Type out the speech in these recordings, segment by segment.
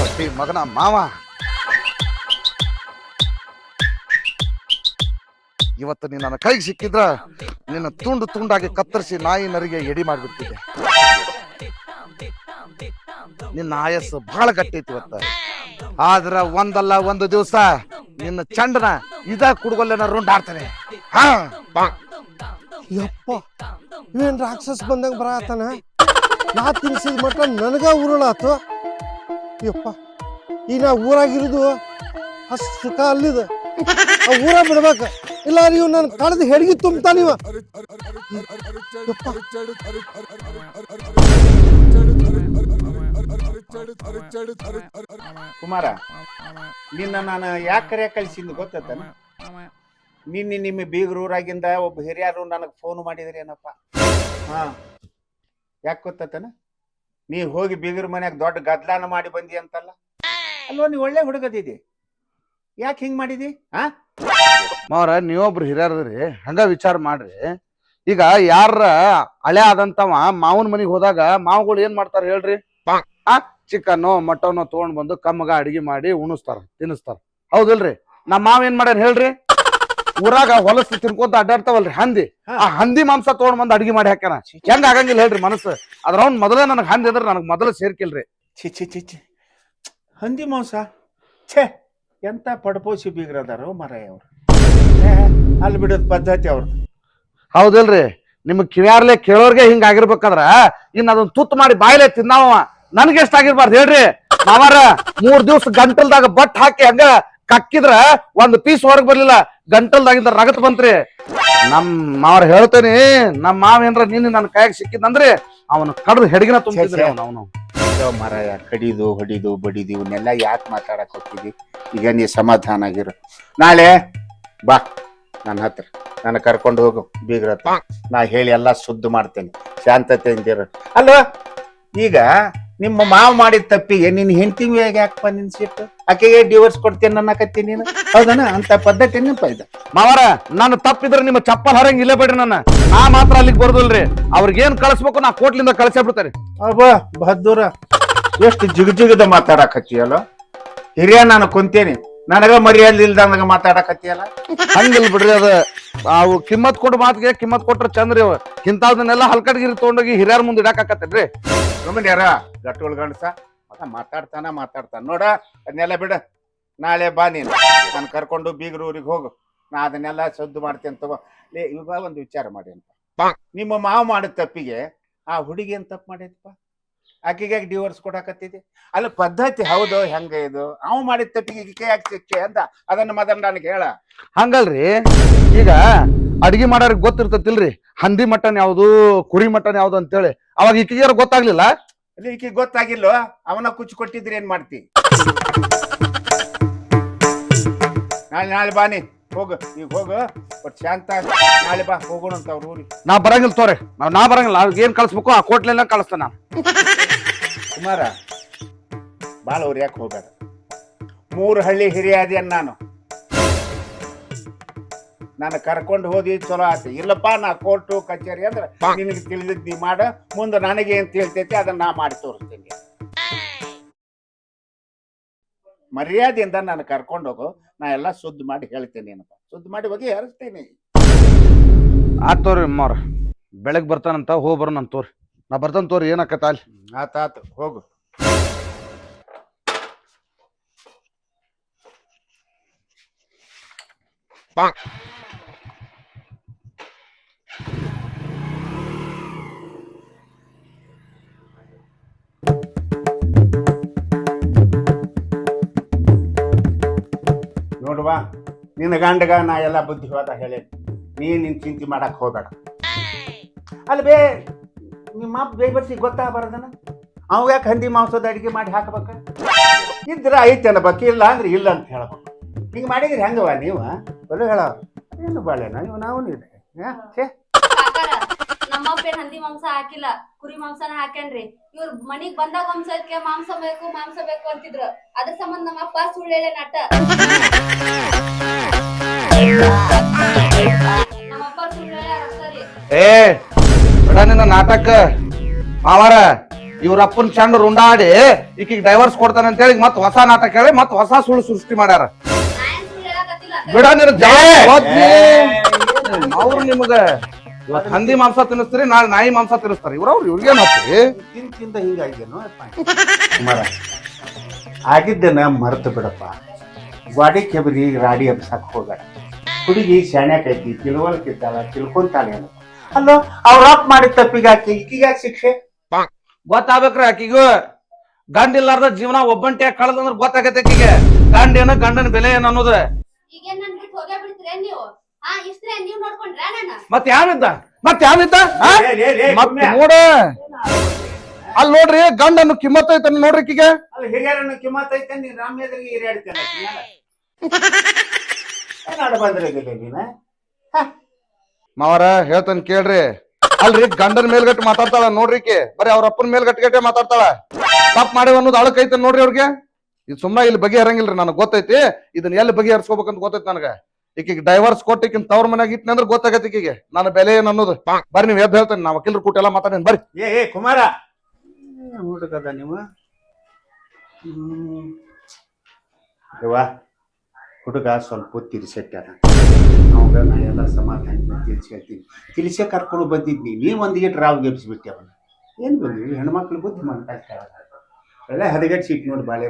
ಹೊಟ್ಟಿ ಮಗನ ಇವತ್ತು ನೀನು ನನ್ನ ಕೈಗೆ ಸಿಕ್ಕಿದ್ರ ನಿನ್ನ ತುಂಡು ತುಂಡಾಗಿ ಕತ್ತರಿಸಿ ನಾಯಿ ನರಿಗೆ ಎಡಿ ಮಾಡಿಬಿಡ್ತಿದ್ದೆ. ನಿನ್ನ ಆಯಸ್ಸು ಬಹಳ ಗಟ್ಟಿ ಐತಿ ಇವತ್ತ. ಆದ್ರ ಒಂದಲ್ಲ ಒಂದು ದಿವಸ ನಿನ್ನ ಚಂಡನ ಇದ ಕುಡ್ಗೊಲ್ಲೆನ ರುಂಡಾಡ್ತಾನೆ. ಹಾ? ಯಪ್ಪ ಇವೇನ್ ರಾಕ್ಷಸ ಬಂದಂಗ ಬರತಾನ? ನಾ ತಿನ್ಸಿದ ಮಟ್ಟ ನನಗ ಉರುಳಾತು. ಯಪ್ಪ ಈಗ ನಾ ಊರಾಗಿರುದು ಅಷ್ಟು ಸುಖ ಅಲ್ಲಿದ. ಊರ ಬಿಡ್ಬೇಕ. ಇಲ್ಲ, ನೀವು ನನ್ನ ಕಳೆದು ಹೆಡ್ಗಿ ತುಂಬ್ತಾ ನೀವ. ಕುಮಾರ, ನಿನ್ನ ನಾನು ಯಾಕೆ ಕರೆ ಕಳ್ಸಿದ್ದು ಗೊತ್ತತನ? ನಿನ್ನೆ ನಿಮ್ಮ ಬೀಗರೂರಾಗಿಂದ ಒಬ್ಬ ಹಿರಿಯರು ನನಗೆ ಫೋನ್ ಮಾಡಿದ್ರಿ ಏನಪ್ಪ? ಹಾ, ಯಾಕೆ ಗೊತ್ತತನ? ನೀ ಹೋಗಿ ಬೀಗರ ಮನ್ಯಾಗ ದೊಡ್ಡ ಗದ್ಲಾನ ಮಾಡಿ ಬಂದಿ ಅಂತಲ್ಲ? ಅಲ್ವಾ ನೀ ಒಳ್ಳೆ ಹುಡುಗದಿದಿ. ಯಾಕೆ ಹಿಂಗ್ ಮಾಡಿದಿ? ಹಾ ಮಾವ್ರ ನೀವೊಬ್ರು ಹಿರಿಯರದ್ರಿ ಹಂಗ ವಿಚಾರ ಮಾಡ್ರಿ. ಈಗ ಯಾರ ಹಳೆ ಆದಂತವ ಮಾವನ ಮನಿಗ್ ಹೋದಾಗ ಮಾವುಗಳು ಏನ್ ಮಾಡ್ತಾರ ಹೇಳ್ರಿ? ಆ ಚಿಕನ್ನು ಮಟನ್ನು ತಗೊಂಡ್ ಬಂದು ಕಮ್ಮಗ ಅಡಿಗೆ ಮಾಡಿ ಉಣಿಸ್ತಾರ ತಿನ್ನಿಸ್ತಾರ ಹೌದಿಲ್ರಿ? ನಮ್ಮ ಮಾವ ಏನ್ ಮಾಡ್ಯಾರ ಹೇಳ್ರಿ? ಊರಾಗ ಹೊಲಸು ತಿನ್ಕೊಂತ ಅಡ್ಡಾಡ್ತಾವಲ್ರಿ ಹಂದಿ. ಆ ಹಂದಿ ಮಾಂಸ ತಗೊಂಡ್ ಬಂದು ಅಡಿಗೆ ಮಾಡಿ ಹಾಕ್ಯಾನ. ಹೆಂಗ ಆಗಂಗಿಲ್ಲ ಹೇಳ್ರಿ ಮನಸ್ಸು. ಅದ್ರ ಅವ್ನ್ ಮೊದಲೇ ನನಗ್ ಹಂದಿ ಅಂದ್ರೆ ನನಗ್ ಮೊದಲು ಸೇರ್ಕಿಲ್ರಿ. ಛಿ ಛಿ ಛಿ ಛಿ. ಹಂದಿ ಮಾಂಸ? ಛೇ ಎಂತ ಪಡ್ಪೋಸಿ ಬೀಗ್ರದಾರ ಮರಾಯ ಅವ್ರು. ಅಲ್ಲಿ ಬಿಡೋದ್ ಪದ್ಧತಿ ಅವ್ರದ್ದು ಹೌದಲ್ರಿ ನಿಮ್ಗೆ ಕಿವ್ಯಾರ್ಲೆ ಕೇಳೋರ್ಗೆ ಹಿಂಗ ಆಗಿರ್ಬೇಕಾದ್ರ ಇನ್ ಅದನ್ನ ತುತ್ತು ಮಾಡಿ ಬಾಯ್ಲೆ ತಿನ್ನಾವ ನನ್ಗೆ ಎಷ್ಟ್ ಆಗಿರ್ಬಾರ್ದು ಹೇಳ್ರಿ. ಅವರ ಮೂರ್ ದಿವ್ಸ ಗಂಟಲ್ದಾಗ ಬಟ್ ಹಾಕಿ ಹಂಗ ಕಕ್ಕಿದ್ರ ಒಂದ್ ಪೀಸ್ ಹೊರಗ್ ಬರ್ಲಿಲ್ಲ ಗಂಟಲ್ದಾಗಿಂದ ರಗತ್ ಬಂತ್ರಿ. ನಮ್ ಮಾವ್ರ ಹೇಳ್ತೇನಿ ನಮ್ ಮಾವ ಏನ್ರ ನಿನ್ನ ನನ್ನ ಕೈಯಾಗ ಸಿಕ್ಕಿದ್ನಂದ್ರಿ ಅವನು ಕಡ್ದು ಹೆಡಗಿನ ತುಂಬಿದ್ರಿ. ಅವನು ಅವನು. ಮಾರಾಯ ಕಡಿದು ಹೊಡಿದು ಬಡಿದು, ಇವನ್ನೆಲ್ಲ ಯಾಕೆ ಮಾತಾಡಕ್ ಹೋಗ್ತಿದ್ವಿ ಈಗ ನೀ ಸಮಾಧಾನ ಆಗಿರು. ನಾಳೆ ಬಾ ನನ್ನ ಹತ್ರ. ನನ್ನ ಕರ್ಕೊಂಡು ಹೋಗು, ಬೀಗ್ರ ನಾ ಹೇಳಿ ಎಲ್ಲ ಶುದ್ಧ ಮಾಡ್ತೇನೆ. ಶಾಂತತೆಯಿಂದಿರು. ಅಲ್ವಾ? ಈಗ ನಿಮ್ಮ ಮಾವ ಮಾಡಿದ ತಪ್ಪಿಗೆ ನಿನ್ನ ಹೆಂಡತಿ ಯಾಕಪ್ಪ ನಿನ್ ಸಿಟ್ಟು ಆಕೆಗೆ ಡಿವೋರ್ಸ್ ಕೊಡ್ತೀನಿ ನನ್ನ ಕತ್ತಿ ನೀನು? ಹೌದನ? ಅಂತ ಪದ್ಧತಿ ಏನಪ್ಪ ಇದು? ಮಾವರ ನಾನು ತಪ್ಪಿದ್ರೆ ನಿಮ್ಮ ಚಪ್ಪಲ್ ಹರಂಗ್ ಇಲ್ಲೇ ಬಿಡ್ರಿ ನನ್ನ. ನಾ ಮಾತ್ರ ಅಲ್ಲಿಗೆ ಬರ್ದಿಲ್ರಿ. ಅವ್ರಿಗೇನ್ ಕಳಿಸ್ಬೇಕು ನಾ ಕೋಟ್ಲಿಂದ ಕಳ್ಸೇ ಬಿಡ್ತಾರೆ. ಅಬ್ಬ ಬಹದ್ದೂರ. ಎಷ್ಟು ಜಿಗ್ ಜಿಗದ ಮಾತಾಡಕತ್ತೀಯಲ್ಲ? ಹಿರಿಯ ನಾನು ಕುಂತೇನಿ. ನನಗ ಮರ್ಯಾದೆ ಇಲ್ದಂಗ ಮಾತಾಡಕತ್ತಿಯಲ್ಲ? ಹಂಗಿಲ್ ಬಿಡ್ರಿ ಅದ. ಅವು ಕಿಮ್ಮತ್ ಕೊಟ್ಟು ಮಾತಿಗೆ ಕಿಮ್ಮತ್ ಕೊಟ್ರ ಚಂದ್ರಿ ಅವ ಇಂಥವ್ದನ್ನೆಲ್ಲ ಹಲ್ಕಟ್ಗಿರಿ ತಗೊಂಡೋಗಿ ಹಿರಿಯರ ಮುಂದೆ ಇಡಾಕತ್ತೇನ್ರಿ ಸುಮ್ಮನೆ ಯಾರ? ಗಟ್ಟುಗಳು ಗಂಡಸ. ಮಗ ಮಾತಾಡ್ತಾನ ಮಾತಾಡ್ತಾನ. ನೋಡ ಅದನ್ನೆಲ್ಲ ಬಿಡ. ನಾಳೆ ಬಾ ನೀನು. ನಾನು ಕರ್ಕೊಂಡು ಬೀಗರ ಊರಿಗೆ ಹೋಗು. ನಾ ಅದನ್ನೆಲ್ಲ ಸದ್ದು ಮಾಡ್ತೇನೆ ತಗೋ. ಲೇ ಇವಾಗ ಒಂದು ವಿಚಾರ ಮಾಡಿ ಅಂತ. ನಿಮ್ಮ ಮಾವ ಮಾಡಿದ ತಪ್ಪಿಗೆ ಆ ಹುಡುಗಿ ಏನ್ ತಪ್ಪು ಮಾಡೈತಪ್ಪ ಆಕೆಗೆ ಯಾಕೆ ಡಿವೋರ್ಸ್ ಕೊಡಾಕತ್ತಿದೆ ಅಲ್ಲ ಪದ್ಧತಿ ಹೌದು ಹೆಂಗ ಇದು? ಅವ್ ಮಾಡಿದ ತಪ್ಪಿಗೆ ಈಕೆ ಯಾಕೆ ಶಿಕ್ಷೆ ಅಂತ ಅದನ್ನ ಮದನ್ ನನಗೆ ಹೇಳ. ಹಂಗಲ್ರಿ? ಈಗ ಅಡಿಗೆ ಮಾಡೋರಿಗೆ ಗೊತ್ತಿರ್ತತಿಲ್ರಿ? ಹಂದಿ ಮಟನ್ ಯಾವ್ದು ಕುರಿ ಮಟನ್ ಯಾವ್ದು ಅಂತೇಳಿ. ಅವಾಗ ಈಕಿಗಾರ ಗೊತ್ತಾಗ್ಲಿಲ್ಲ? ಅಲ್ಲಿ ಈಕೆ ಗೊತ್ತಾಗಿಲ್ಲ? ಅವನ ಕುಚ್ಚು ಕೊಟ್ಟಿದ್ರೆ ಏನ್ ಮಾಡ್ತಿ? ನಾಳೆ ನಾಳೆ ಬಾನಿ ಹೋಗು ಈಗ ಹೋಗು. ಬಟ್ ಶಾಂತ ಆಗ್. ನಾಳೆ ಬಾ ಹೋಗೋಣ ಅಂತ ಅವ್ರ ಊರಿಗೆ. ನಾ ಬರಂಗಿಲ್ಲ ತೋರಿ. ನಾವ್ ನಾ ಬರಂಗಿಲ್ಲ. ಅವ್ರಿಗೆ ಏನ್ ಕಳ್ಸ್ಬೇಕು ಆ ಕೋಟ್ಲೆಲ್ಲ ಕಳಿಸ್ತಾನ ನಾನು. ಕುಮಾರ ಅವ್ರು ಯಾಕೆ ಹೋಗ್ಬೇಡ. ಮೂರು ಹಳ್ಳಿ ಹಿರಿಯಾದಿಯನ್ ನಾನು. ನಾನು ಕರ್ಕೊಂಡು ಹೋದಿ ಚಲೋ ಆತ. ಇಲ್ಲಪ್ಪ, ನಾ ಕೋರ್ಟು, ಕಚೇರಿ ಅಂದ್ರೆ ನಿನಗೆ ತಿಳಿದಿದ್ದು ನೀ ಮಾಡ. ಮುಂದೆ ನನಗೆ ಏನು ತಿಳ್ತೈತಿ ಅದನ್ನ ನಾ ಮಾಡಿ ತೋರಿಸ್ತೀನಿ. ಮರ್ಯಾದೆಯಿಂದ ನಾನು ಕರ್ಕೊಂಡು ಹೋಗು. ನಾ ಎಲ್ಲ ಸುದ್ದಿ ಮಾಡಿ ಹೇಳ್ತೇನೆ ಏನಪ್ಪ ಸುದ್ದಿ ಮಾಡಿ ಹೋಗಿ ಹರಿಸ್ತೀನಿ. ಆತ್ ತೋರಿ ಅಮ್ಮವ್ರ ಬೆಳಗ್ ಬರ್ತಾನಂತ, ಹೋಗ್ ಬರೋಣ ತೋರಿ. ನಾ ಬರ್ತಾನ ತೋರಿ ಏನಾಕತ್ತ ಅಲ್ಲಿ? ಆತಾತು ಹೋಗು. ನೋಡುವ ನಿನ್ನ ಗಂಡಗ ನಾ ಎಲ್ಲ ಬುದ್ಧಿವಾದ ಹೇಳಿ ನೀ ನಿನ್ ಚಿಂತೆ ಮಾಡಕ್ ಹೋಗ್ಬೇಡ. ಅಲ್ವೇ ಬೇ ನಿಮ್ಮ ಅಪ್ಪ ಬೇಬರ್ಸಿ ಗೊತ್ತಾಗಬಾರ್ದನ ಅವ ಯಾಕೆ ಹಂದಿ ಮಾಂಸದ ಅಡಿಗೆ ಮಾಡಿ ಹಾಕ್ಬೇಕ? ಇದ್ರ ಐತೆ ಅನ್ನಬೇಕು ಇಲ್ಲ ಅಂದ್ರೆ ಇಲ್ಲ ಅಂತ ಹೇಳ್ಬೇಕು. ಹಿಂಗೆ ಮಾಡಿದ್ರಿ ಹೆಂಗವ ನೀವು? ಬಲು ಹೇಳ ಏನು ಬಾಳೆನ ನೀವು ನಾವು ಇದೆ ಛೇ. ಕಾಕಾರ ನಮ್ಮಪ್ಪ ಹಂದಿ ಮಾಂಸ ಹಾಕಿಲ್ಲ ಕುರಿ ಮಾಂಸನ ಹಾಕ್ಯಾನ್ರಿ. ಇವ್ರ ಮನಿಗ್ ಬಂದಾಗ ಒಂದ್ಸಕ್ಕೆ ಮಾಂಸ ಬೇಕು ಮಾಂಸ ಬೇಕು ಅಂತಿದ್ರು. ಅದ್ರ ಸಂಬಂಧ ನಮ್ಮಪ್ಪ ಸುಳ್ಳೇಳೆ ನಟ. ನಮ್ಮಪ್ಪ ಸುಳ್ಳೇಳೆ ಏ ನಿನ್ನ ನಾಟಕ. ಮಾವಾರ ಇವ್ರ ಅಪ್ಪನ್ ಚಂಡ ರುಂಡಾಡಿ ಈಕಿಗೆ ಡೈವರ್ಸ್ ಕೊಡ್ತಾನೆ ಅಂತ ಹೇಳಿ ಮತ್ ಹೊಸ ನಾಟಕ ಹೇಳಿ ಮತ್ ಹೊಸ ಸುಳ್ಳು ಸೃಷ್ಟಿ ಮಾಡ್ಯಾರ. ಬಿಡ ನಿನ್ನ ಅವ್ರು ನಿಮಗ ಇವತ್ ಹಂದಿ ಮಾಂಸ ತಿನ್ನಿಸ್ತೀರಿ ನಾಳೆ ನಾಯಿ ಮಾಂಸ ತಿನ್ನಿಸ್ತಾರೆ. ಇವ್ರವ್ರು ಅವ್ರು ಹಾಕ್ತೀರಿ ತಿಂದ ತಿಂದ ಹಿಂಗಾಗ್ಯೇನೋ ಕುಮಾರ ಆಗಿದ್ದನ್ನ ಮರ್ತು ಬಿಡಪ್ಪ. ಗಾಡಿ ಕೆಬರಿ ರಾಡಿ ಎಬ್ಸಕ್ ಹೋಗ ಹುಡುಗಿ ಶಾಣ್ಯಾಕೈತಿ ತಿಳುವಳಿಕಿದ್ದಾಳ ತಿಳ್ಕೊಂತಾಳೆ ಏನೋ ಅಲ್ಲೋ ಅವ್ರ ಅಪ್ ಮಾಡಿದ ತಪ್ಪಿಗೆ ಆಕಿ ಈಕಿಗೆ ಶಿಕ್ಷೆ? ಗೊತ್ತಾಗ್ಬೇಕ್ರಿ ಆಕಿಗೂ. ಗಂಡ ಇಲ್ಲಾರ್ದ ಜೀವನ ಒಬ್ಬಂಟಿಯಾಗಿ ಕಳೆದಂದ್ರ ಗೊತ್ತಾಗತ್ತೆ ಆಕಿಗೆ. ಗಂಡ ಏನ ಗಂಡನ ಬೆಲೆ ಏನ್ ಅನ್ನೋದು. ಈಗೇನ್ ನನ್ ಬಿಟ್ಟು ಹೋಗೇ ಬಿಡ್ತೀರ ನೀವು? ಹಾ ಇಷ್ಟ್ರೆ ನೀವ್ ನೋಡ್ಕೊಂಡ್ರ ನನ್ನ ಮತ್ ಯಾವಿದ್ದ ಮತ್ ಯಾವಿದ್ದ ಆ? ಏ, ಏ, ಮತ್ ಸುಮ್ನೆ. ನೋಡ. ಅಲ್ಲಿ ನೋಡ್ರಿ ಗಂಡನ್ನು ಕಿಮ್ಮತ್ ಐತ ನೋಡ್ರಿ ಆಕಿಗೆ. ಕಿಮ್ಮತ್ತೈತೆ ಹಿರಿಯರನ್ನು ಕಿಮ್ಮತ್ ಐತೆ ನೀನ್ ರಾಮ ಎದುರಿಗೆ ಹಿರಿಯಾಡ್ತೇನೆ ಏನಾಡ ಬಂದ್ರೆ ನೀನ? ಮಾವರ ಹೇಳ್ತಾನೆ ಕೇಳ್ರಿ. ಅಲ್ರಿ ಗಂಡನ ಮೇಲ್ಗಟ್ಟು ಮಾತಾಡ್ತಾಳ ನೋಡ್ರಿ ಕಿ ಬರೀ ಅವ್ರ ಅಪ್ಪನ ಮೇಲ್ಗಟ್ಟು ಗಟ್ಟೆ ಮಾತಾಡ್ತಾಳ. ತಪ್ಪು ಮಾಡಿ ಅನ್ನೋದು ಅಳಕ್ ಐತೆ ನೋಡ್ರಿ ಅವ್ರಿಗೆ. ಇದು ಸುಮ್ಮನೆ ಇಲ್ಲಿ ಬಗೆಹರಂಗಿಲ್ರಿ ನನಗೆ ಗೊತ್ತೈತಿ. ಇದನ್ನ ಎಲ್ಲಿ ಬಗೆಹರಿಸ್ಕೋಬೇಕಂತ ಗೊತ್ತೈತಿ ನನಗೆ. ಈಕಿಗೆ ಡೈವರ್ಸ್ ಕೊಟ್ಟು ಈಕಿನ ತವ್ರ ಮನೆಯಾಗ ಇಟ್ನಿ ಅಂದ್ರೆ ಗೊತ್ತಾಗತ್ತೆ ಈಕಿಗೆ. ನನ್ನ ಬೆಲೆ ಏನು ಅನ್ನೋದು. ಬರ್ರಿ ನೀವು ಎದ್ದು ಹೇಳ್ತೇನೆ ನಾವು ವಕೀಲರು ಕೂಟೆಲ್ಲ ಮಾತಾಡೇನು ಬರ್ರಿ. ಏ ಏ ಕುಮಾರ. ನೀವು? ಹುಡುಗ ಸ್ವಲ್ಪ ತಿರ್ಸೆಟ್ಟಾನ ಅವಾಗ ನಾ ಎಲ್ಲ ಸಮಾಧಾನ ತಿಳಿಸ್ಕೊಳ್ತೀನಿ ತಿಳಿಸೇ ಕರ್ಕೊಂಡು ಬಂದಿದ್ನಿ. ನೀವು ಒಂದು ಗೇಟ್ ರಾವ್ ಗೆಬ್ಸಿಬಿಟ್ಟೆ ಅವನ ಏನು ಬಂದ್ವಿ? ಹೆಣ್ಮಕ್ಳು ಬುದ್ಧಿ ಮಾಡ್ತಾ ಒಳ್ಳೆ ಹದಗೆಟ್ ಸೀಟ್ ನೋಡಿ ಬಾಳೆ.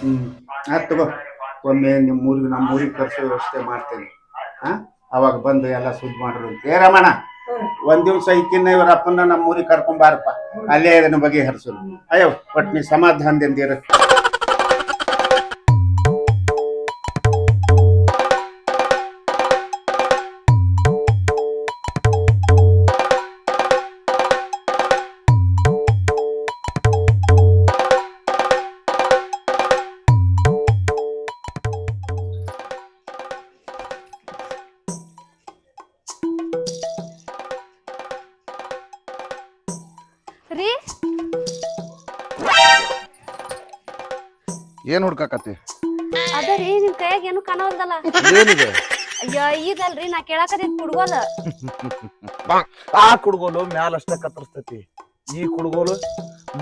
ಹ್ಞೂ ಆಯ್ತು ತಗೋ. ಒಮ್ಮೆ ನಿಮ್ಮ ಊರಿಗೆ ನಮ್ಮ ಊರಿಗೆ ಕರ್ಸೋ ವ್ಯವಸ್ಥೆ ಮಾಡ್ತೇನೆ. ಹಾಂ ಅವಾಗ ಬಂದು ಎಲ್ಲ ಸುದ್ದಿ ಮಾಡ್ರು ಅಂತ. ಏ ರಮಣ, ಒಂದ್ ದಿವಸ ಇಕ್ಕಿನ್ನ ಇವ್ರ ಅಪ್ಪನ ನಮ್ಮ ಊರಿಗೆ ಕರ್ಕೊಂಬಾರಪ್ಪ ಅಲ್ಲೇ ಇದನ್ನು ಬಗೆಹರಿಸು. ಅಯ್ಯೋ ಒಟ್ಟು ನೀ ಸಮಾಧಾನದಿಂದ ಇರು. ಏನ್ ಹುಡ್ಕಾಕತಿ ಅದ ರೀ ನಿಮ್ ಕೈಯಾಗ ಏನು ಕಾಣವಲ್ದಲ್ಲ. ಏನಿದೆ? ಅಯ್ಯೋ ಈಗಲ್ರಿ ನಾ ಕೇಳಾಕತ್ತಿದ್ ಕುಡ್ಗೋಲ ಆ ಕುಡ್ಗೋಲು ಮ್ಯಾಲಷ್ಟ ಕತ್ತರಿಸ್ತೈತಿ. ಈ ಕುಡ್ಗೋಲು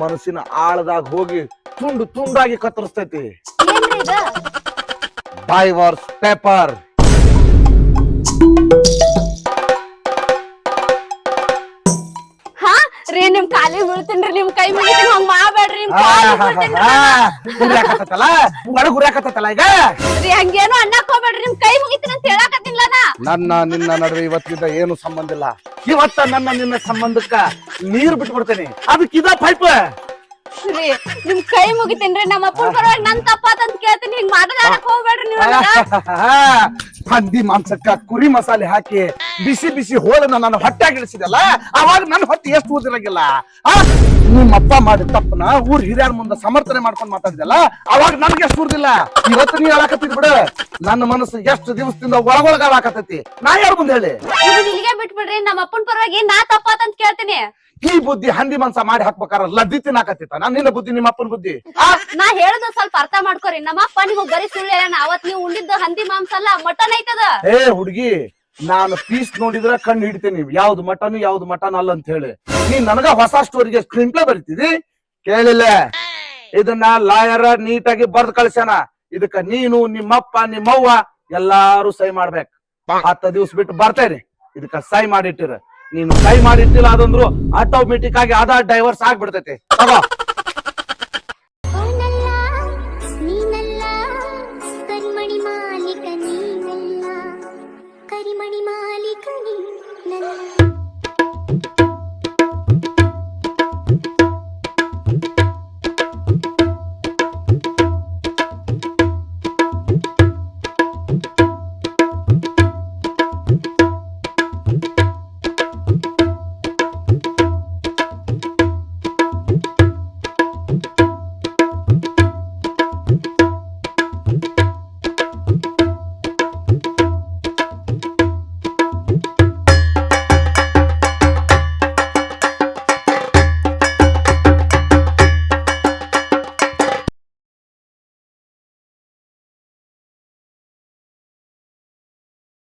ಮನಸ್ಸಿನ ಆಳದಾಗ ಹೋಗಿ ತುಂಡು ತುಂಡಾಗಿ ಕತ್ತರಿಸ್ತೈತಿ. ಏನ್ರಿ ಇದ? ಡೈವರ್ಸ್ ಪೇಪರ್ ಹಾ ರೀ ನಿಮ್ ಕಾಲಿಗೆ ಬೀಳ್ತೀನ್ರಿ ನಿಮ್ ಕೈ ಮುಗಿತೀನಿ ಹಂಗ್ ಮಾಡ್ಬೇಡ್ರಿ ನಿಮ್ ಕಾಲಿಗ್ ಬೀಳ್ತೀನ್ರಿ ಗುರಿಯಾಕತ್ತಲ್ಲ ನಡ ಗುರಿಯಾಕತ್ತಲ್ಲ ಈಗ? ರೀ ಹಂಗೇನು ಅನ್ನಕ್ ಹೋಗ್ಬೇಡ್ರಿ ನಿಮ್ ಕೈ ಮುಗಿತೀನಿ ಅಂತ ಹೇಳಾಕತ್ತಿನ್ಲ ನಾ. ನನ್ನ ನಿನ್ನ ನಡುವೆ ಇವತ್ತಿಂದ ಏನು ಸಂಬಂಧ ಇಲ್ಲ. ಇವತ್ತ ನನ್ನ ನಿನ್ನ ಸಂಬಂಧಕ್ಕ ನೀರು ಬಿಟ್ಬಿಡ್ತೇನೆ. ಅದಕ್ಕೆ ಇದ ಪೈಪ್ ರೀ ನಿಮ್ ಕೈ ಮುಗಿತೀನ್ರಿ ನಮ್ಮ ಅಪ್ಪನ ಪರವಾಗಿ ನನ್ ತಪ್ಪಾತಂತ ಕೇಳ್ತೀನಿ ಹಿಂಗ್ ಮಾತಾಡಕ್ ಹೋಗ್ಬೇಡ್ರಿ ನೀವು ನನಗ. ಹಂದಿ ಮಾಂಸಕ್ಕ ಕುರಿ ಮಸಾಲೆ ಹಾಕಿ ಬಿಸಿ ಬಿಸಿ ಹೋಳನ್ನ ನಾನು ಹೊಟ್ಟೆಗಿಳಿಸಿದಲ್ಲ ಅವಾಗ ನನ್ನ ಹೊಟ್ಟೆ ಎಷ್ಟು ಊದಿರಂಗಿಲ್ಲ ಆ? ನಿಮ್ಮ ಅಪ್ಪ ಮಾಡಿದ ತಪ್ಪನ ಊರ್ ಹಿರಿಯರ ಮುಂದೆ ಸಮರ್ಥನೆ ಮಾಡ್ಕೊಂಡು ಮಾತಾಡಿದಲ್ಲ ಅವಾಗ ನನ್ಗೆ ಎಷ್ಟು ಇವತ್ತು ನೀ ಹೇಳಕತ್ತಿದ್ ಬಿಡು. ನನ್ನ ಮನಸ್ಸು ಎಷ್ಟು ದಿವಸದಿಂದ ಒಳಗೊಳಗ ಹಾಕತೈತಿ ನಾ ಯಾರು ಮುಂದೆ ಹೇಳಿ? ಬಿಟ್ಬಿಡ್ರಿ ನಮ್ಮ ಅಪ್ಪನ ಪರವಾಗಿ ನಾ ತಪ್ಪಾತಂತ ಕೇಳ್ತೀನಿ. ಈ ಬುದ್ಧಿ ಹಂದಿ ಮನ್ಸ ಮಾಡಿ ಹಾಕ್ಬೇಕಾರ ಲದ್ದಿ ತಿನ್ನಾಕತ್ತಿತ್ತ ನನ್ನ ನಿನ್ನ ಬುದ್ಧಿ ನಿಮ್ಮ ಅಪ್ಪನ ಬುದ್ಧಿ. ನಾ ಹೇಳೋದು ಸ್ವಲ್ಪ ಅರ್ಥ ಮಾಡ್ಕೊರಿ. ನಮ್ಮ ಅಪ್ಪ ನಿಮಗ್ ಬರೀ ಸುಳ್ಳು ಅವತ್ ನೀವು ಉಂಡಿದ್ದು ಹಂದಿ ಮಾಂಸ ಅಲ್ಲ ಮಟನ್ ಐತದ? ಏ ಹುಡುಗಿ ನಾನು ಪೀಸ್ ನೋಡಿದ್ರೆ ಕಣ್ಣು ನೀವು. ಯಾವ್ದು ಮಟನ್ ಯಾವ್ದು ಮಟನ್ ಅಲ್ಲ ಅಂತ ಹೇಳಿ. ನೀನ್ ನನಗ ಹೊಸ ಸ್ಟೋರಿಗೆ ಸ್ಕ್ರೀನ್ ಪ್ಲೇ ಬರೀತಿದಿ ಕೇಳಿಲ್ಲ. ಇದನ್ನ ಲಾಯರ್ ನೀಟಾಗಿ ಬರ್ದ್ ಕಳ್ಸ್ಯಾನ. ಇದಕ್ಕ ನೀನು, ನಿಮ್ಮಪ್ಪ, ನಿಮ್ಮವ್ವ ಎಲ್ಲಾರು ಸೈ ಮಾಡ್ಬೇಕು. ಹತ್ತ ದಿವ್ಸ ಬಿಟ್ಟು ಬರ್ತೇನೆ ಇದಕ್ಕ ಸೈ ಮಾಡಿಟ್ಟಿರ. ನೀನು ಸೈ ಮಾಡಿಟ್ಟಿಲ್ಲ ಅದಂದ್ರು ಆಟೋಮೆಟಿಕ್ ಆಗಿ ಅದ ಡೈವರ್ಸ್ ಆಗ್ಬಿಡ್ತೈತಿ.